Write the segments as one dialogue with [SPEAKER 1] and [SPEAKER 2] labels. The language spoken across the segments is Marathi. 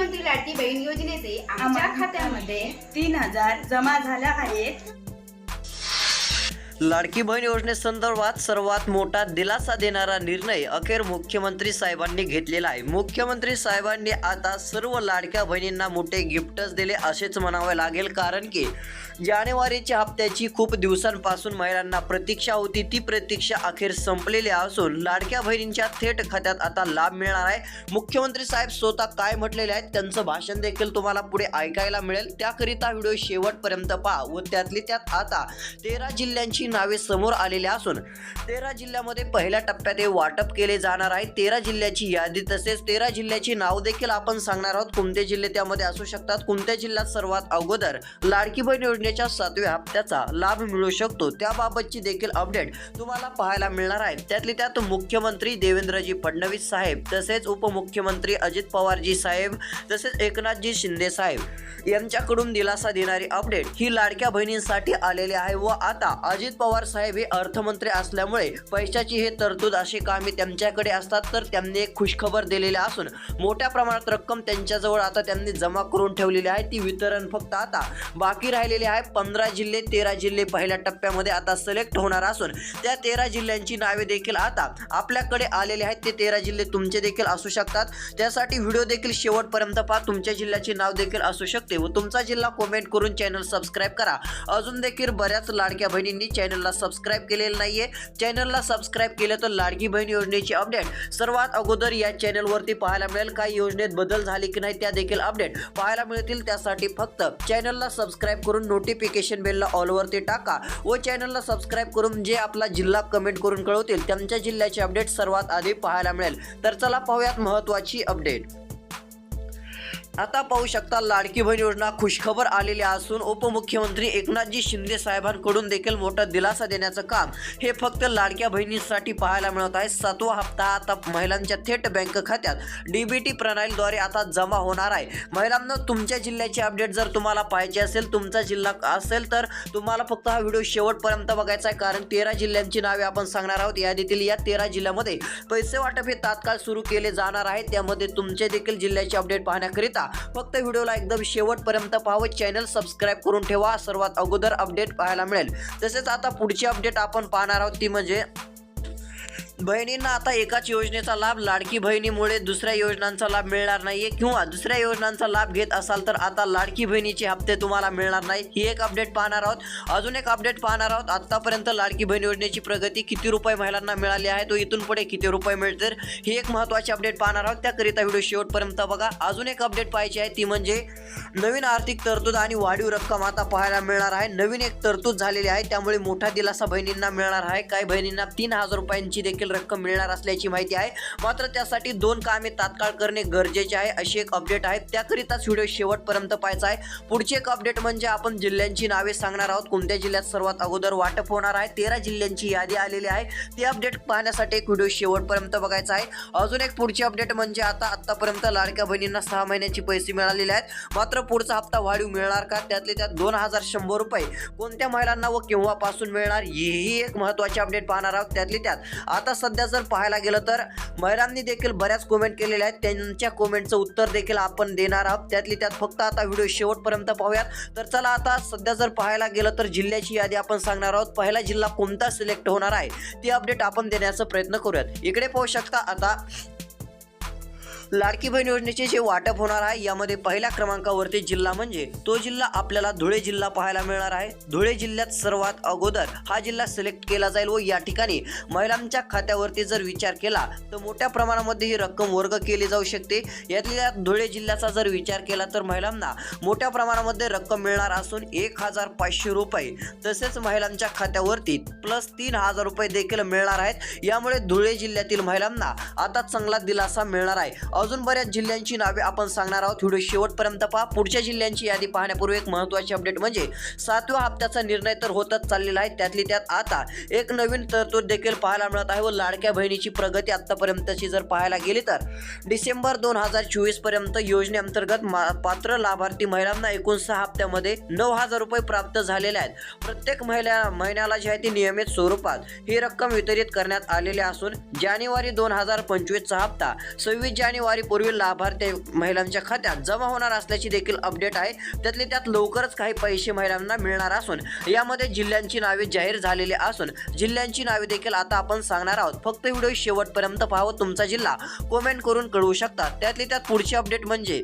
[SPEAKER 1] मुख्यमंत्री लाडकी बहीण योजनेचे आमच्या खात्यामध्ये
[SPEAKER 2] तीन हजार जमा झाल्या आहेत.
[SPEAKER 3] लाडकी बहीण योजनेसंदर्भात सर्वात मोठा दिलासा देणारा निर्णय अखेर मुख्यमंत्री साहेबांनी घेतलेला आहे. मुख्यमंत्री साहेबांनी आता सर्व लाडक्या बहिणींना मोठे गिफ्टच दिले असेच म्हणावे लागेल कारण की जानेवारीच्या हप्त्याची खूप दिवसांपासून महिलांना प्रतीक्षा होती. ती प्रतीक्षा अखेर संपलेली असून लाडक्या बहिणींच्या थेट खात्यात आता लाभ मिळणार आहे. मुख्यमंत्री साहेब स्वतः काय म्हटलेले आहेत त्यांचं भाषण देखील तुम्हाला पुढे ऐकायला मिळेल. त्याकरिता व्हिडिओ शेवटपर्यंत पहा व त्यातली त्यात आता तेरा जिल्ह्यांची नावे समोर आलेली असून तेरा जिल्ह्यामध्ये पहिल्या टप्प्यात हे वाटप केले जाणार आहे. तेरा जिल्ह्याची यादी तसेच तेरा जिल्ह्याची नाव देखील आपण सांगणार आहोत. कोणते जिल्हे त्यामध्ये असू शकतात? कोणत्या जिल्ह्यात सर्वात अगोदर लाडकी बहीण योजने योजनेच्या सातव्या हप्त्याचा लाभ मिळू शकतो. त्याबाबतची देखील अपडेट तुम्हाला पाहायला मिळणार आहे. त्यातली त्यात मुख्यमंत्री देवेंद्रजी फडणवीस साहेब तसेच उपमुख्यमंत्री अजित पवारजी साहेब तसेच एकनाथजी शिंदे साहेब. यांच्याकडून दिलासा देणारी अपडेट ही लाडक्या बहिणींसाठी आलेली आहे व आता अजित पवार साहेब हे अर्थमंत्री असल्यामुळे पैशाची हे तरतूद अशी कामे त्यांच्याकडे असतात तर त्यांनी एक खुशखबर दिलेली असून मोठ्या प्रमाणात रक्कम त्यांच्याजवळ आता त्यांनी जमा करून ठेवलेली आहे. ती वितरण फक्त आता बाकी राहिलेली आहे पंधरा जिल्हे तेरा जिल्हे पहिल्या टप्प्यामध्ये आता सिलेक्ट होणार असून त्या तेरा जिल्ह्यांची नावे देखील आता आपल्याकडे आलेले आहेत. ते तेरा जिल्हे तुमचे देखील असू शकतात. त्यासाठी व्हिडिओ देखील शेवटपर्यंत पहा. तुमच्या जिल्ह्याचे नाव देखील असू शकते व तुमचा जिल्हा कमेंट करून चॅनल सबस्क्राईब करा. अजून देखील बऱ्याच लाडक्या बहिणींनी चॅनलला सबस्क्राईब केलेलं नाहीये. चॅनलला सबस्क्राईब केलं तर लाडकी बहीण योजनेची अपडेट सर्वात अगोदर या चॅनलवरती पाहायला मिळेल. काही योजनेत बदल झाले की नाही त्या देखील अपडेट पाहायला मिळतील. त्यासाठी फक्त चॅनलला सबस्क्राईब करून नोटिफिकेशन बेलला ऑलवरती टाका व चॅनलला सबस्क्राईब करून जे आपला जिल्हा कमेंट करून कळवतील त्यांच्या जिल्ह्याचे अपडेट सर्वात आधी पाहायला मिळेल. तर चला पाहूयात महत्त्वाची अपडेट आता पाहू शकता लाडकी बहीण योजना खुशखबर आलेली असून उपमुख्यमंत्री एकनाथजी शिंदे साहेबांकडून देखील मोठा दिलासा देण्याचं काम हे फक्त लाडक्या बहिणींसाठी पाहायला मिळत आहे. सातवा हप्ता आता महिलांच्या थेट बँक खात्यात. डीबीटी प्रणालीद्वारे आता जमा होणार आहे. महिलांना तुमच्या जिल्ह्याची अपडेट जर तुम्हाला पाहिजे असेल तुमचा जिल्हा असेल तर तुम्हाला फक्त हा व्हिडिओ शेवटपर्यंत बघायचा आहे. कारण तेरा जिल्ह्यांची नावे आपण सांगणार आहोत. यादीतील या तेरा जिल्ह्यामध्ये पैसे वाटप हे तात्काळ सुरू केले जाणार आहे. त्यामध्ये तुमचे देखील जिल्ह्याचे अपडेट पाहण्याकरिता फक्त व्हिडिओला एकदम शेवटपर्यंत पाहावं. चॅनल सबस्क्राईब करून ठेवा. सर्वात अगोदर अपडेट पाहायला मिळेल. तसेच आता पुढची अपडेट आपण पाहणार आहोत ती म्हणजे बहिणींना आता एकाच योजनेचा लाभ लाडकी बहिणीमुळे दुसऱ्या योजनांचा लाभ मिळणार नाहीये किंवा दुसऱ्या योजनांचा लाभ घेत असाल तर आता लाडकी बहिणीचे हप्ते तुम्हाला मिळणार नाही ही एक अपडेट पाहणार आहोत. अजून एक अपडेट पाहणार आहोत. आतापर्यंत लाडकी बहीण योजनेची प्रगती किती रुपये महिलांना मिळाली आहे तो इथून पुढे किती रुपये मिळतील ही एक महत्त्वाची अपडेट पाहणार आहोत. त्याकरिता व्हिडिओ शेवटपर्यंत बघा. अजून एक अपडेट पाहिजे आहे ती म्हणजे नवीन आर्थिक तरतूद आणि वाढीव रक्कम आता पाहायला मिळणार आहे. नवीन एक तरतूद झालेली आहे त्यामुळे मोठा दिलासा बहिणींना मिळणार आहे. काही बहिणींना तीन हजार रुपयांची देखील रक्कम मिळणार असल्याची माहिती आहे. मात्र त्यासाठी दोन कामे तात्काळ करणे गरजेचे आहे अशी एक अपडेट आहे. त्याकरिताच व्हिडिओ शेवटपर्यंत पाहायचा आहे. पुढची एक अपडेट म्हणजे आपण जिल्ह्यांची नावे सांगणार आहोत. कोणत्या जिल्ह्यात सर्वात अगोदर वाटप होणार आहे? तेरा जिल्ह्यांची यादी आलेली आहे. ती अपडेट पाहण्यासाठी एक व्हिडिओ शेवटपर्यंत बघायचा आहे. अजून एक पुढची अपडेट म्हणजे आता आतापर्यंत लाडक्या बहिणींना सहा महिन्याची पैसे मिळालेले आहेत. मात्र पुढचा हप्ता वाढीव मिळणार का? त्यातले त्यात दोन हजार शंभर रुपये कोणत्या महिलांना व केव्हापासून मिळणार? ही एक महत्त्वाची अपडेट पाहणार आहोत. त्यातली त्यात आता सध्या जर पाहायला गेलं तर महिलांनी देखील बऱ्याच कमेंट केलेल्या आहेत. त्यांच्या कमेंटचं उत्तर देखील आपण देणार आहोत. त्यातली त्यात फक्त आता व्हिडिओ शेवटपर्यंत पाहूयात. तर चला आता सध्या जर पाहायला गेलं तर जिल्ह्याची यादी आपण सांगणार आहोत. पहिला जिल्हा कोणता सिलेक्ट होणार आहे? ती अपडेट आपण देण्याचा प्रयत्न करूयात. इकडे पाहू शकता आता लाडकी बहीण योजनेचे जे वाटप होणार आहे यामध्ये पहिल्या क्रमांकावरती जिल्हा म्हणजे तो जिल्हा आपल्याला धुळे जिल्हा पाहायला मिळणार आहे. धुळे जिल्ह्यात सर्वात अगोदर हा जिल्हा सिलेक्ट केला जाईल व या ठिकाणी महिलांच्या खात्यावरती जर विचार केला तर मोठ्या प्रमाणामध्ये ही रक्कम वर्ग केली जाऊ शकते. यातल्या धुळे जिल्ह्याचा जर विचार केला तर महिलांना मोठ्या प्रमाणामध्ये रक्कम मिळणार असून एक हजार पाचशे रुपये तसेच महिलांच्या खात्यावरती प्लस तीन हजार रुपये देखील मिळणार आहेत. यामुळे धुळे जिल्ह्यातील महिलांना आता चांगला दिलासा मिळणार आहे. अजून बऱ्याच जिल्ह्यांची नावे आपण सांगणार आहोत. व्हिडिओ शेवटपर्यंत पहा. पुढच्या जिल्ह्यांची यादी पाहण्यापूर्वी एक महत्त्वाची अपडेट म्हणजे सातव्या हप्त्याचा निर्णय तर होतच चाललेला आहे. त्यातली त्यात आता एक नवीन तरतूद देखील पाहायला मिळत आहे व लाडक्या बहिणीची प्रगती आतापर्यंतची जर पाहायला गेली तर डिसेंबर दोन हजार चोवीसपर्यंत योजनेअंतर्गत मा- पात्र लाभार्थी महिलांना एकूण सहा हप्त्यामध्ये नऊ हजार रुपये प्राप्त झालेले आहेत. प्रत्येक महिला महिन्याला जे आहे ती नियमित स्वरूपात ही रक्कम वितरित करण्यात आलेली असून जानेवारी दोन हजार पंचवीसचा हप्ता सव्वीस जानेवारी जानेवारी पूर्वी लाभार्थी महिलांच्या खात्यात जमा होणार असल्याची देखील अपडेट आहे. त्यातले त्यात लवकरच काही पैसे महिलांना मिळणार असून यामध्ये जिल्ह्यांची नावे जाहीर झालेली असून जिल्ह्यांची नावे देखील आता आपण सांगणार आहोत. फक्त व्हिडिओ शेवटपर्यंत पाहावं तुमचा जिल्हा कमेंट करून कळवू शकता. त्यातली त्यात पुढची अपडेट म्हणजे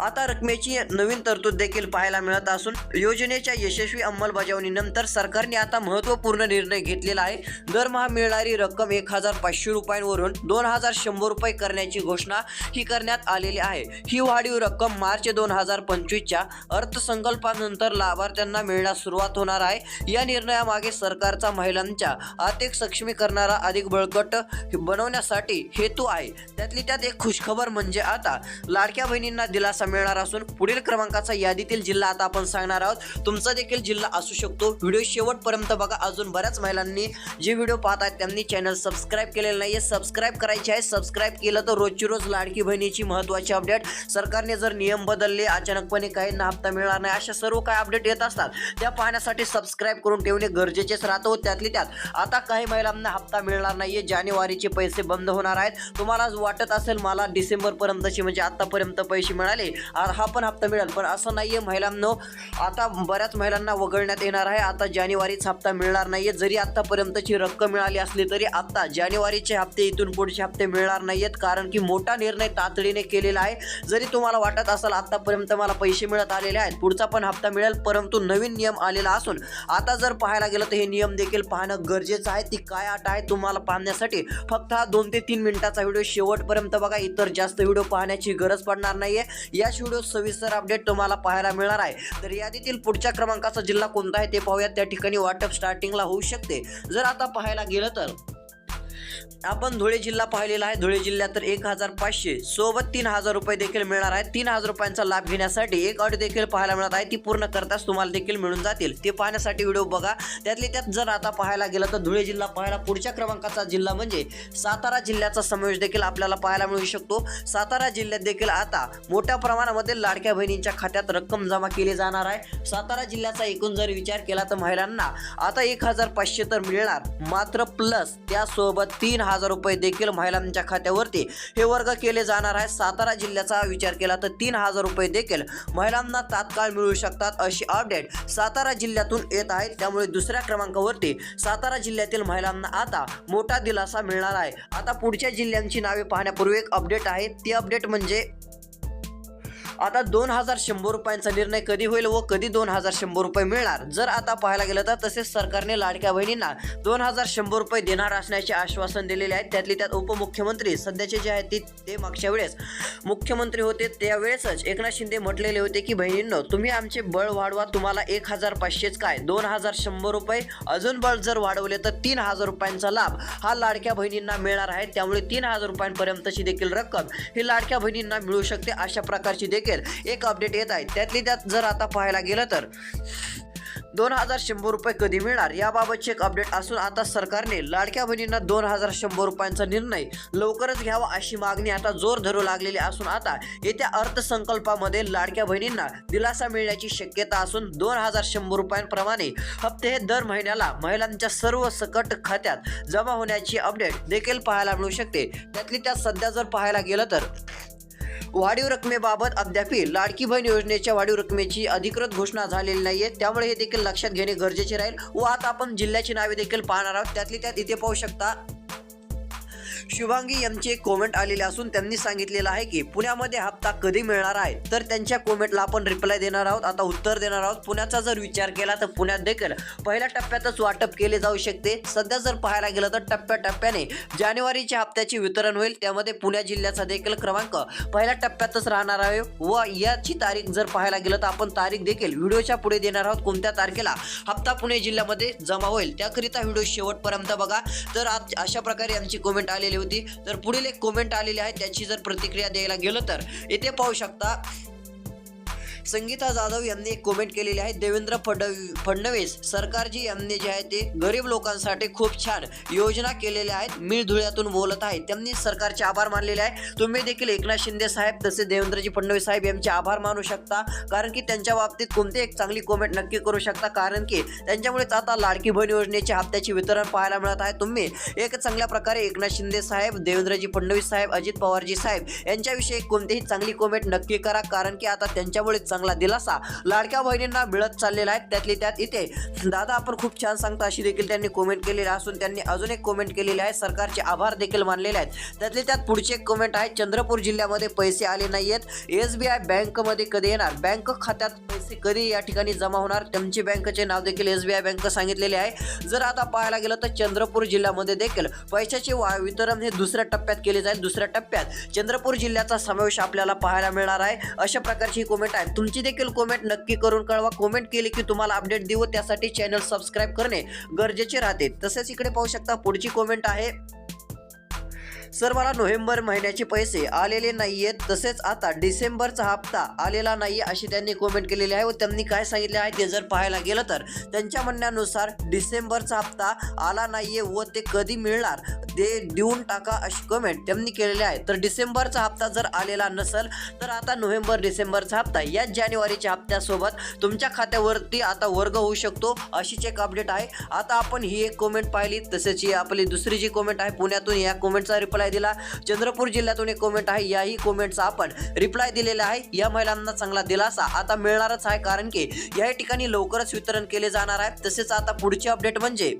[SPEAKER 3] आता रकमेची नवीन तरतूद देखील पाहायला मिळत असून योजनेच्या यशस्वी अंमलबजावणीनंतर सरकारने आता महत्त्वपूर्ण निर्णय घेतलेला आहे. दरमहा मिळणारी रक्कम एक हजार पाचशे रुपयांवरून दोन हजार शंभर रुपये करण्याची घोषणा ही करण्यात आलेली आहे. ही वाढीव रक्कम मार्च दोन हजार पंचवीसच्या अर्थसंकल्पानंतर लाभार्थ्यांना मिळण्यास सुरुवात होणार आहे. या निर्णयामागे सरकारचा महिलांच्या आर्थिक सक्षमीकरणाला अधिक बळकट बनवण्यासाठी हेतू आहे. त्यातली त्यात एक खुशखबर म्हणजे आता लाडक्या बहिणींना दिलासा मिळणार असून पुढील क्रमांकाचा यादीतील जिल्हा आता आपण सांगणार आहोत. तुमचा देखील जिल्हा असू शकतो. व्हिडिओ शेवटपर्यंत बघा. अजून बऱ्याच महिलांनी जे व्हिडिओ पाहत आहेत त्यांनी चॅनल सबस्क्राईब केलेलं आहे सबस्क्राईब करायचे आहे. सबस्क्राईब केलं तर रोजची रोज लाडकी बहिणीची महत्त्वाची अपडेट. सरकारने जर नियम बदलले अचानकपणे काहींना हप्ता मिळणार नाही अशा सर्व काय अपडेट येत असतात. त्या पाहण्यासाठी सबस्क्राईब करून ठेवणे गरजेचेच राहतो त्यातली त्यात आता काही महिलांना हप्ता मिळणार नाहीये. जानेवारीचे पैसे बंद होणार आहेत. तुम्हाला वाटत असेल मला डिसेंबर पर्यंतचे म्हणजे आतापर्यंत पैसे मिळाले. हा पण हप्ता मिळेल. पण असं नाहीये महिलांनो आता बऱ्याच महिलांना वगळण्यात येणार आहे. आता जानेवारीचा हप्ता मिळणार नाहीये. जरी आतापर्यंतची रक्कम मिळाली असली तरी आता जानेवारीचे हप्ते इथून पुढचे हप्ते मिळणार नाहीयेत. कारण की मोठा निर्णय तातडीने केलेला आहे. जरी तुम्हाला वाटत असेल आतापर्यंत मला पैसे मिळत आलेले आहेत पुढचा पण हप्ता मिळेल परंतु नवीन नियम आलेला असून आता जर पाहायला गेलं तर हे नियम देखील पाहणं गरजेचं आहे. ती काय अट आहे तुम्हाला पाहण्यासाठी फक्त हा दोन ते तीन मिनिटाचा व्हिडिओ. शेवटपर्यंत बघा इतर जास्त व्हिडिओ पाहण्याची गरज पडणार नाहीये. याच व्हिडिओ सविस्तर अपडेट तुम्हाला पाहायला मिळणार आहे. तर यादीतील पुढच्या क्रमांकाचा जिल्हा कोणता आहे ते पाहूयात. त्या ठिकाणी वाटप स्टार्टिंगला होऊ शकते. जर आता पाहायला गेलं तर आपण धुळे जिल्हा पाहिलेला आहे. धुळे जिल्ह्यात तर एक हजार पाचशे सोबत तीन हजार रुपये देखील मिळणार आहेत. तीन हजार रुपयांचा लाभ घेण्यासाठी एक अट देखील पाहायला मिळत आहे. ती पूर्ण करताच तुम्हाला देखील मिळून जातील. ते पाहण्यासाठी व्हिडिओ बघा. त्यातले त्यात जर आता पाहायला गेलं तर धुळे जिल्हा पाहायला पुढच्या क्रमांकाचा जिल्हा म्हणजे सातारा जिल्ह्याचा समावेश देखील आपल्याला पाहायला मिळू शकतो. सातारा जिल्ह्यात देखील आता मोठ्या प्रमाणामध्ये लाडक्या बहिणींच्या खात्यात रक्कम जमा केली जाणार आहे. सातारा जिल्ह्याचा एकूण जर विचार केला तर महिलांना आता एक हजार पाचशे तर मिळणार. मात्र प्लस त्यासोबत तीन हजार हजार रुपये देखील महिलांच्या खात्यावरती हे वर्ग केले जाणार आहे. सातारा जिल्ह्याचा विचार केला तर तीन हजार रुपये देखील महिलांना तात्काळ मिळू शकतात अशी अपडेट सातारा जिल्ह्यातून येत आहे. त्यामुळे दुसऱ्या क्रमांकावरती सातारा जिल्ह्यातील महिलांना आता मोठा दिलासा मिळणार आहे. आता पुढच्या जिल्ह्यांची नावे पाहण्यापूर्वी एक अपडेट आहे. ती अपडेट म्हणजे आता दोन हजार शंभर रुपयांचा निर्णय कधी होईल व कधी दोन हजार शंभर रुपये मिळणार? जर आता पाहायला गेलं तर तसेच सरकारने लाडक्या बहिणींना दोन हजार शंभर रुपये देणार असण्याचे आश्वासन दिलेले आहेत. त्यातली त्यात उपमुख्यमंत्री सध्याचे जे आहेत ते मागच्या वेळेस मुख्यमंत्री होते. त्यावेळेसच एकनाथ शिंदे म्हटलेले होते की बहिणींनो तुम्ही आमचे बळ वाढवा. तुम्हाला एक हजार पाचशेच काय? दोन हजार शंभर रुपये? अजून बळ जर वाढवले तर तीन हजार रुपयांचा लाभ हा लाडक्या बहिणींना मिळणार आहे. त्यामुळे तीन हजार रुपयांपर्यंतची देखील रक्कम ही लाडक्या बहिणींना मिळू शकते अशा प्रकारची देखील एक अपडेट येत आहे. त्यातली त्यात जर आता पाहायला गेलं तर दोन हजार शंभर रुपये कधी मिळणार? याबाबतचे एक अपडेट असून आता सरकारने लाडक्या बहिणींना दोन हजार शंभर रुपयांचा निर्णय लवकरच घ्यावा अशी मागणी आता जोर धरू लागलेली असून आता येत्या अर्थसंकल्पामध्ये लाडक्या बहिणींना दिलासा मिळण्याची शक्यता असून दोन हजार शंभर रुपयांप्रमाणे हप्ते हे दर महिन्याला महिलांच्या सर्व सकट खात्यात जमा होण्याची अपडेट देखील पाहायला मिळू शकते. त्यातली त्यात सध्या जर पाहायला गेलं तर वाढीव रकमेबाबत अद्यापही लाडकी बहीण योजनेच्या वाढीव रकमेची अधिकृत घोषणा झालेली नाहीये. त्यामुळे हे देखील लक्षात घेणे गरजेचे राहील. व आता आपण जिल्ह्याची नावे देखील पाहणार आहोत. त्यातली त्यात इथे पाहू शकता. शुभांगी यांचे एक कॉमेंट आलेले असून त्यांनी सांगितलेलं आहे की पुण्यामध्ये हप्ता कधी मिळणार आहे? तर त्यांच्या कॉमेंटला आपण रिप्लाय देणार आहोत. आता उत्तर देणार आहोत. पुण्याचा जर विचार केला तर पुण्यात देखील पहिल्या टप्प्यातच वाटप केले जाऊ शकते. सध्या जर पाहायला गेलं तर टप्प्याटप्प्याने जानेवारीच्या हप्त्याचे वितरण होईल. त्यामध्ये पुणे जिल्ह्याचा देखील क्रमांक पहिल्या टप्प्यातच राहणार आहे व याची तारीख जर पाहायला गेलं तर आपण तारीख देखील व्हिडिओच्या पुढे देणार आहोत. कोणत्या तारखेला हप्ता पुणे जिल्ह्यामध्ये जमा होईल त्याकरिता व्हिडिओ शेवटपर्यंत बघा. तर आज अशा प्रकारे आमची कॉमेंट आलेली होती. तर पुढील एक कॉमेंट आलेली आहे. त्याची जर प्रतिक्रिया द्यायला गेलं तर. इथे पाहू शकता संगीता जाधव यांनी एक कमेंट केलेली आहे. देवेंद्र फडणवीस सरकारजी यांनी जे आहे ते गरीब लोकांसाठी खूप छान योजना केलेल्या आहेत. मी धुळ्यातून बोलत आहे त्यांनी सरकारचे आभार मानलेले आहे तुम्ही देखील एकनाथ शिंदे साहेब तसे देवेंद्रजी फडणवीस साहेब यांचे आभार मानू शकता. कारण की त्यांच्या बाबतीत कोणती एक चांगली कमेंट नक्की करू शकता. कारण की त्यांच्यामुळेच आता लाडकी बहीण योजनेच्या हप्त्याचे वितरण पाहायला मिळत आहे. तुम्ही एक चांगल्या प्रकारे एकनाथ शिंदे साहेब देवेंद्रजी फडणवीस साहेब अजित पवारजी साहेब यांच्याविषयी कोणतीही चांगली कमेंट नक्की करा. कारण की आता त्यांच्यामुळे चांगला दिलासा. लाडक्या बहिणींना मिळत चाललेला आहे त्यातली त्यात इथे. दादा आपण खूप छान सांगता अशी देखील त्यांनी कोमेंट केलेली असून त्यांनी अजून एक कोमेंट केलेली आहे सरकारचे आभार देखील मानलेले आहेत. त्यातले त्यात पुढचे एक कोमेंट आहे चंद्रपूर जिल्ह्यामध्ये पैसे आले नाहीयेत. एस बी आय बँकमध्ये कधी येणार? बँक खात्यात पैसे कधी या ठिकाणी जमा होणार? त्यांचे बँकचे नाव देखील एस बी आय बँक सांगितलेले आहे. जर आता पाहायला गेलं तर चंद्रपूर जिल्ह्यामध्ये देखील पैशाचे वा वितरण हे दुसऱ्या टप्प्यात केले जाईल दुसऱ्या टप्प्यात. चंद्रपूर जिल्ह्याचा समावेश आपल्याला पाहायला मिळणार आहे. अशा प्रकारची कोमेंट आहे. तुमची देखील कॉमेंट नक्की करून कळवा. कॉमेंट केली की तुम्हाला अपडेट देऊ. त्यासाठी चॅनल सबस्क्राईब करणे गरजेचे राहते. तसेच इकडे पाहू शकता पुढची कॉमेंट आहे. सर मला नोव्हेंबर महिन्याचे पैसे आलेले नाही आहेत तसेच आता डिसेंबरचा हप्ता आलेला नाही अशी त्यांनी कॉमेंट केलेली आहे व त्यांनी काय सांगितले आहे ते जर पाहायला गेलं तर. त्यांच्या म्हणण्यानुसार डिसेंबरचा हप्ता आला नाही आहे व ते कधी मिळणार? ते देऊन टाका अशी कमेंट त्यांनी केलेली आहे. तर डिसेंबरचा हप्ता जर आलेला नसेल तर आता नोव्हेंबर डिसेंबरचा हप्ता. याच जानेवारीच्या हप्त्यासोबत तुमच्या खात्यावरती आता वर्ग होऊ शकतो अशीच एक अपडेट आहे. आता आपण ही एक कमेंट पाहिली तसेच ही आपली दुसरी जी कमेंट आहे पुण्यातून या कमेंटचा रिप्लाय दिला. चंद्रपूर जिल्ह्यातून एक कमेंट आहे याही कमेंटचा आपण रिप्लाय दिलेला आहे. या महिलांना चांगला दिलासा आता मिळणारच आहे कारण की या ठिकाणी लवकरच वितरण केले जाणार आहे. तसेच आता पुढची अपडेट म्हणजे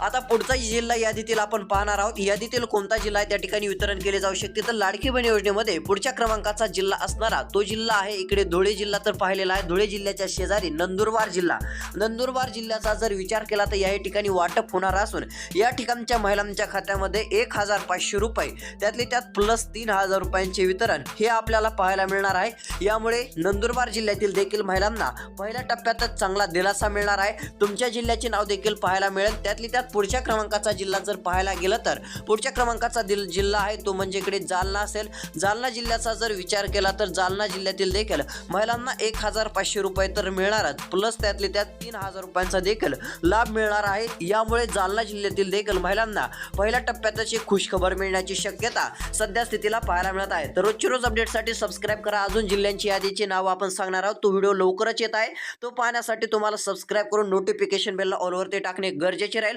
[SPEAKER 3] आता पुढचा जिल्हा यादीतील आपण पाहणार आहोत. यादीतील कोणता जिल्हा आहे? त्या ठिकाणी वितरण केले जाऊ शकते. तर लाडकी बहीण योजनेमध्ये पुढच्या क्रमांकाचा जिल्हा असणारा तो जिल्हा आहे. इकडे धुळे जिल्हा तर पाहिलेला आहे. धुळे जिल्ह्याच्या शेजारी नंदुरबार जिल्हा. नंदुरबार जिल्ह्याचा जर विचार केला तर या ठिकाणी वाटप होणार असून या ठिकाणच्या महिलांच्या खात्यामध्ये एक हजार पाचशे रुपये त्यातले त्यात प्लस तीन हजार रुपयांचे वितरण हे आपल्याला पाहायला मिळणार आहे. यामुळे नंदुरबार जिल्ह्यातील देखील महिलांना पहिल्या टप्प्यातच चांगला दिलासा मिळणार आहे. तुमच्या जिल्ह्याचे नाव देखील पाहायला मिळेल. त्यातली त्यात पुढच्या क्रमांकाचा जिल्हा जर पाहायला गेलं तर पुढच्या क्रमांकाचा दिल जिल्हा आहे तो म्हणजे इकडे जालना असेल. जालना जिल्ह्याचा जर विचार केला तर जालना जिल्ह्यातील देखील महिलांना एक हजार पाचशे रुपये तर मिळणारच. प्लस त्यातले त्यात तीन हजार रुपयांचा देखील लाभ मिळणार आहे. यामुळे जालना जिल्ह्यातील देखील महिलांना पहिल्या टप्प्यातच एक खुशखबर मिळण्याची शक्यता सध्या स्थितीला पाहायला मिळत आहे. तर रोजची रोज अपडेटसाठी सबस्क्राईब करा. अजून जिल्ह्यांची यादीची नावं आपण सांगणार आहोत. तो व्हिडिओ लवकरच येत आहे. तो पाहण्यासाठी तुम्हाला सबस्क्राईब करून नोटिफिकेशन बेलला ऑलवरती टाकणे गरजेचे राहील.